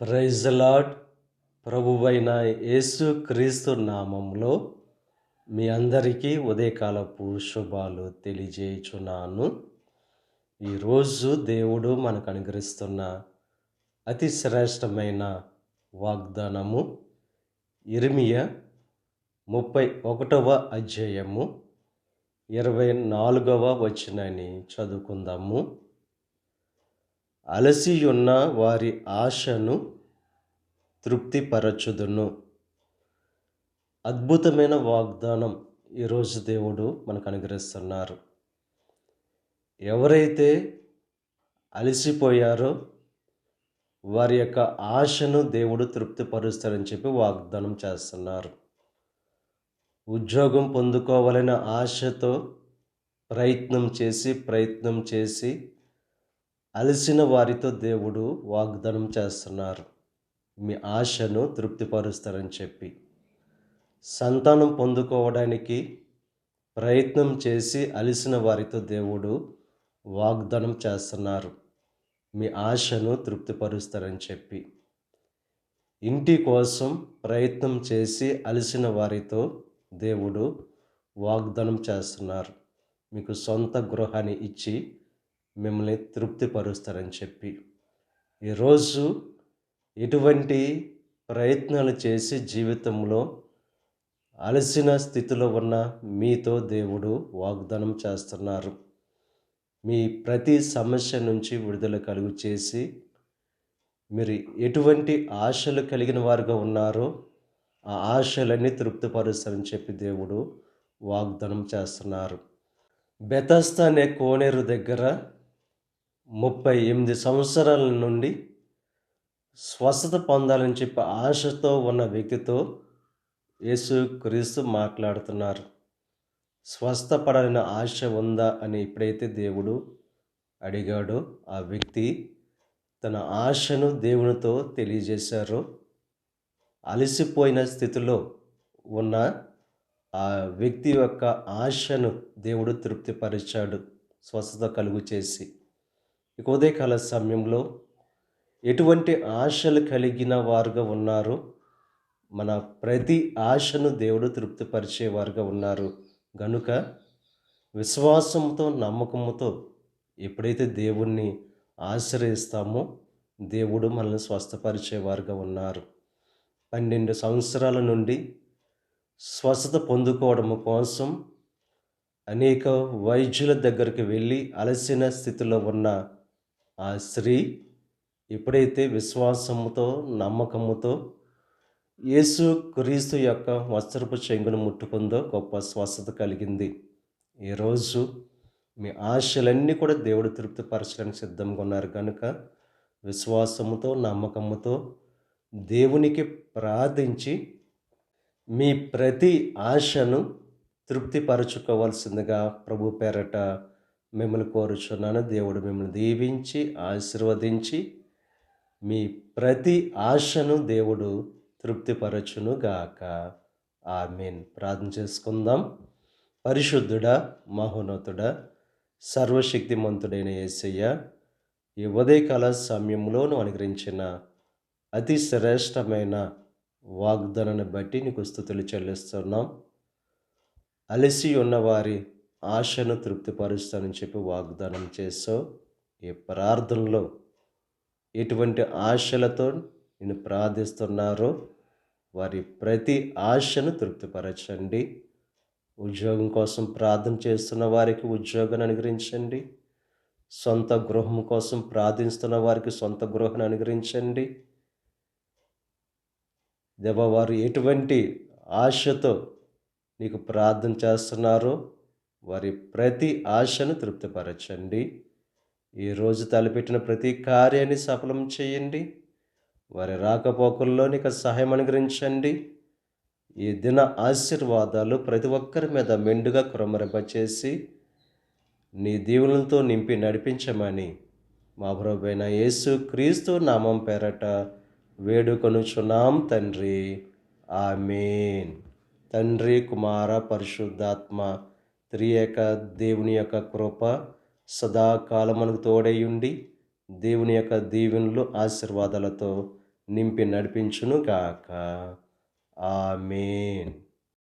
Praise lord ప్రభువైన యేసు క్రీస్తు నామంలో మీ అందరికీ ఉదయకాలపు శుభాలు తెలియజేయుచున్నాను. ఈరోజు దేవుడు మనకు అనుగ్రహిస్తున్న అతి శ్రేష్టమైన వాగ్దానము ఇర్మియ ముప్పై ఒకటవ అధ్యాయము ఇరవై నాలుగవ వచ్చినని చదువుకుందాము. అలసియున్న వారి ఆశను తృప్తిపరచుదును. అద్భుతమైన వాగ్దానం ఈరోజు దేవుడు మనకు అనుగ్రహిస్తున్నారు. ఎవరైతే అలసిపోయారో వారి యొక్క ఆశను దేవుడు తృప్తిపరుస్తారని చెప్పి వాగ్దానం చేస్తున్నారు. ఉద్యోగం పొందుకోవాలనే ఆశతో ప్రయత్నం చేసి ప్రయత్నం చేసి అలసిన వారితో దేవుడు వాగ్దానం చేస్తున్నారు. మీ ఆశను తృప్తిపరుస్తారని చెప్పి. సంతానం పొందుకోవడానికి ప్రయత్నం చేసి అలిసిన వారితో దేవుడు వాగ్దానం చేస్తున్నారు. మీ ఆశను తృప్తిపరుస్తారని చెప్పి. ఇంటి కోసం ప్రయత్నం చేసి అలిసిన వారితో దేవుడు వాగ్దానం చేస్తున్నారు. మీకు సొంత గృహాన్ని ఇచ్చి మిమ్మల్ని తృప్తిపరుస్తారని చెప్పి ఈరోజు ఎటువంటి ప్రయత్నాలు చేసి జీవితంలో అలసిన స్థితిలో ఉన్న మీతో దేవుడు వాగ్దానం చేస్తున్నారు. మీ ప్రతి సమస్య నుంచి విడుదల కలుగు చేసి మీరు ఎటువంటి ఆశలు కలిగిన వారుగా ఉన్నారో ఆ ఆశలన్నీ తృప్తిపరుస్తారని చెప్పి దేవుడు వాగ్దానం చేస్తున్నారు. బెతస్త అనే కోనేరు దగ్గర ముప్పై ఎనిమిది సంవత్సరాల నుండి స్వస్థత పొందాలని చెప్పి ఆశతో ఉన్న వ్యక్తితో యేసు క్రీస్తు మాట్లాడుతున్నారు. స్వస్థపడాలని ఆశ ఉందా అని ఎప్పుడైతే దేవుడు అడిగాడో. ఆ వ్యక్తి తన ఆశను దేవునితో తెలియజేశారో. అలసిపోయిన స్థితిలో ఉన్న ఆ వ్యక్తి యొక్క ఆశను దేవుడు తృప్తిపరిచాడు. స్వస్థత కలుగు చేసి. ఇక ఉదయకాల సమయంలో ఎటువంటి ఆశలు కలిగిన వారుగా ఉన్నారు? మన ప్రతి ఆశను దేవుడు తృప్తిపరిచేవారుగా ఉన్నారు. గనుక విశ్వాసంతో నమ్మకంతో ఎప్పుడైతే దేవుణ్ణి ఆశ్రయిస్తామో దేవుడు మనల్ని స్వస్థపరిచేవారుగా ఉన్నారు. పన్నెండు సంవత్సరాల నుండి స్వస్థత పొందుకోవడం కోసం అనేక వైద్యుల దగ్గరికి వెళ్ళి అలసిన స్థితిలో ఉన్న ఆ స్త్రీ ఎప్పుడైతే విశ్వాసముతో నమ్మకముతో యేసు క్రీస్తు యొక్క వస్త్రపు చెంగును ముట్టుకుందో గొప్ప స్వస్థత కలిగింది. ఈరోజు మీ ఆశలన్నీ కూడా దేవుడు తృప్తిపరచడానికి సిద్ధంగా ఉన్నారు కనుక విశ్వాసముతో నమ్మకముతో దేవునికి ప్రార్థించి మీ ప్రతి ఆశను తృప్తిపరచుకోవాల్సిందిగా ప్రభు పేరట మిమ్మల్ని కోరుచున్నాను. దేవుడు మిమ్మల్ని దీవించి ఆశీర్వదించి మీ ప్రతి ఆశను దేవుడు తృప్తిపరచును గాక ఆమెన్. ప్రార్థన చేసుకుందాం. పరిశుద్ధుడా మహోన్నతుడా సర్వశక్తిమంతుడైన యేసయ్య ఈ ఉదయకాల సమయంలోను అనుగ్రహించిన అతి శ్రేష్టమైన వాగ్దానాన్ని బట్టి నీకు స్థుతులు చెల్లిస్తున్నాం. అలసి ఉన్నవారి ఆశను తృప్తిపరుస్తానని చెప్పి వాగ్దానం చేసావు ఈ ప్రార్థనలో ఎటువంటి ఆశలతో నేను ప్రార్థిస్తున్నారో వారి ప్రతి ఆశను తృప్తిపరచండి. ఉద్యోగం కోసం ప్రార్థన చేస్తున్న వారికి ఉద్యోగాన్ని అనుగ్రహించండి. సొంత గృహం కోసం ప్రార్థిస్తున్న వారికి సొంత గృహాన్ని అనుగ్రహించండి. దేవ వారు ఎటువంటి ఆశతో నీకు ప్రార్థన చేస్తున్నారో వారి ప్రతి ఆశను తృప్తిపరచండి. ఈరోజు తలపెట్టిన ప్రతి కార్యాన్ని సఫలం చేయండి. వారి రాకపోకల్లో నీకు సహాయం అనుగ్రహించండి. ఈ దిన ఆశీర్వాదాలు ప్రతి ఒక్కరి మీద మెండుగా కురమరింపచేసి నీ దీవులతో నింపి నడిపించమని మా ప్రభువైన యేసు క్రీస్తు నామం పేరట వేడుకొనుచున్నాం తండ్రి. ఆమెన్. తండ్రి కుమార పరిశుద్ధాత్మ త్రియేక దేవుని యొక్క కృప సదాకాలమునకు తోడై ఉండి దేవుని యొక్క దీవెనలు ఆశీర్వాదాలతో నింపి నడిపించును గాక ఆమెన్.